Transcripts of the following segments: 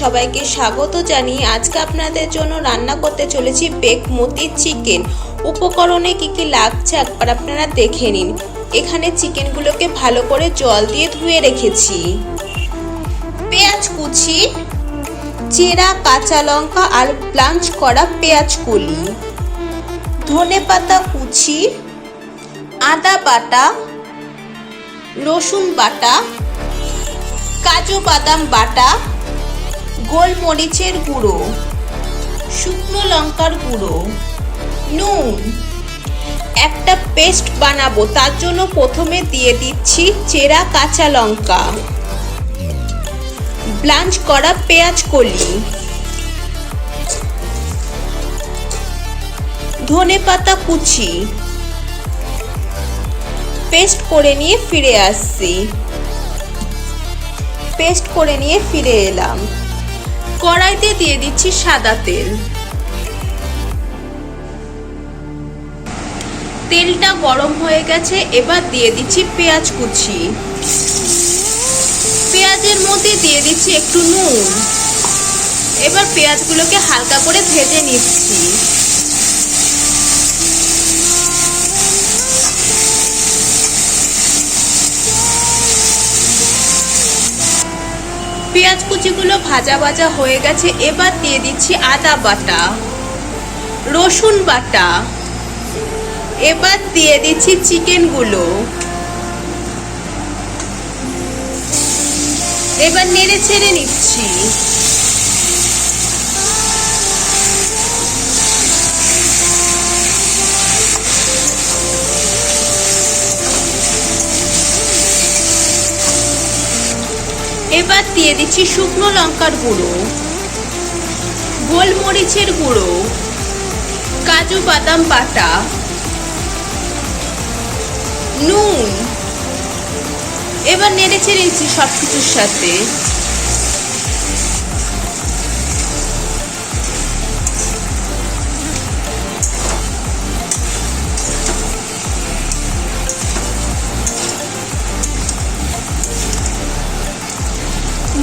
সবাইকে স্বাগত জানিয়ে আজকে আপনাদের জন্য রান্না করতে চলেছি বেকমতি চিকেন। উপকরণে কি কি লাগছে একবার আপনারা দেখে নিন। এখানে চিকেনগুলোকে ভালো করে জল দিয়ে ধুয়ে রেখেছি। পেঁয়াজ কুচি, চেরা, কাঁচা লঙ্কা আর ব্লাঞ্চ করা পেঁয়াজ কলি। ধনে পাতা কুচি, আদা বাটা, রসুন বাটা কাজু বাদাম বাটা, গোলমরিচের গুঁড়ো, শুকনো লঙ্কার গুঁড়ো, নুন। একটা পেস্ট বানাবো, তার জন্য প্রথমে দিয়ে দিচ্ছি চেরা কাঁচা লঙ্কা। ব্লাঞ্চ করা পেঁয়াজ কলি। ধনে পাতা কুচি। পেস্ট করে নিয়ে ফিরে আসছি। পেস্ট করে নিয়ে ফিরে এলাম। কড়াইতে দিয়ে দিচ্ছি সাদা তেল। তেলটা গরম হয়ে গেছে, এবার দিয়ে দিচ্ছি পেঁয়াজ কুচি। পেঁয়াজের মধ্যে দিয়ে দিচ্ছি একটু নুন। এবার পেঁয়াজগুলোকে হালকা করে ভেজে নিচ্ছি। পেঁয়াজ কুচিগুলো ভাজা ভাজা হয়ে গেছে, এবার দিয়ে দিচ্ছি আদা বাটা, রসুন বাটা। এবার দিয়ে দিচ্ছি চিকেনগুলো। এবার নেড়ে ছেড়ে নিচ্ছি। এবার দিয়ে দিচ্ছি শুকনো লঙ্কার গুঁড়ো, গোলমরিচের গুঁড়ো, কাজু বাদাম বাটা, নুন। এবার নেড়ে দিচ্ছি সব কিছুর সাথে।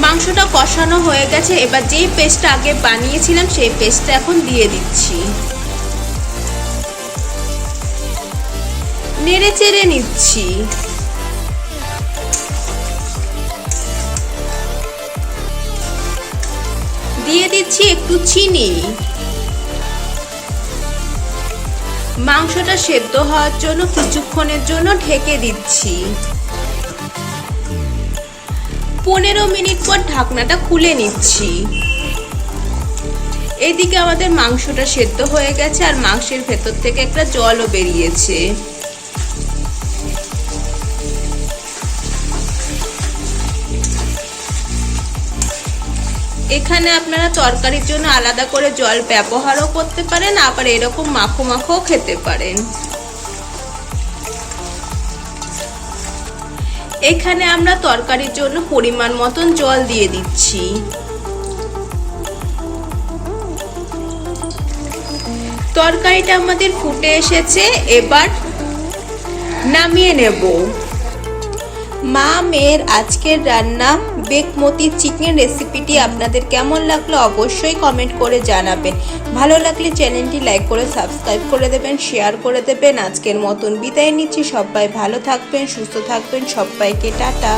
মাংসটা কষানো হয়ে গেছে। এবার যেই পেস্টটা আগে বানিয়েছিলাম, সেই পেস্টটা এখন দিয়ে দিচ্ছি। নেড়ে চেড়ে নিচ্ছি। দিয়ে দিচ্ছি একটু চিনি। মাংসটা সেদ্ধ হওয়ার জন্য, কিছুক্ষণের জন্য ঢেকে দিচ্ছি। পনেরো মিনিট পর ঢাকনাটা খুলে নিচ্ছি। এদিকে আমাদের মাংসটা সেদ্ধ হয়ে গেছে আর মাংসের ভেতর থেকে একটা জলও বেরিয়েছে। এখানে আপনারা তরকারির জন্য আলাদা করে জল ব্যবহারও করতে পারেন, আবার এরকম মাখো মাখোও খেতে পারেন। এখানে আমরা তরকারির জন্য পরিমাণ মতন জল দিয়ে দিচ্ছি। তরকারিটা আমাদের ফুটে এসেছে, এবার নামিয়ে নেব। মা মেয়ের আজকের রান্না বেকমতি চিকেন রেসিপিটি আপনাদের কেমন লাগল অবশ্যই কমেন্ট করে জানাবেন। ভালো লাগলে চ্যানেলটি লাইক করে, সাবস্ক্রাইব করে দেবেন, শেয়ার করে দেবেন। আজকের মতন বিদায় নিচ্ছি। সবাই ভালো থাকবেন, সুস্থ থাকবেন। সবাইকে টাটা।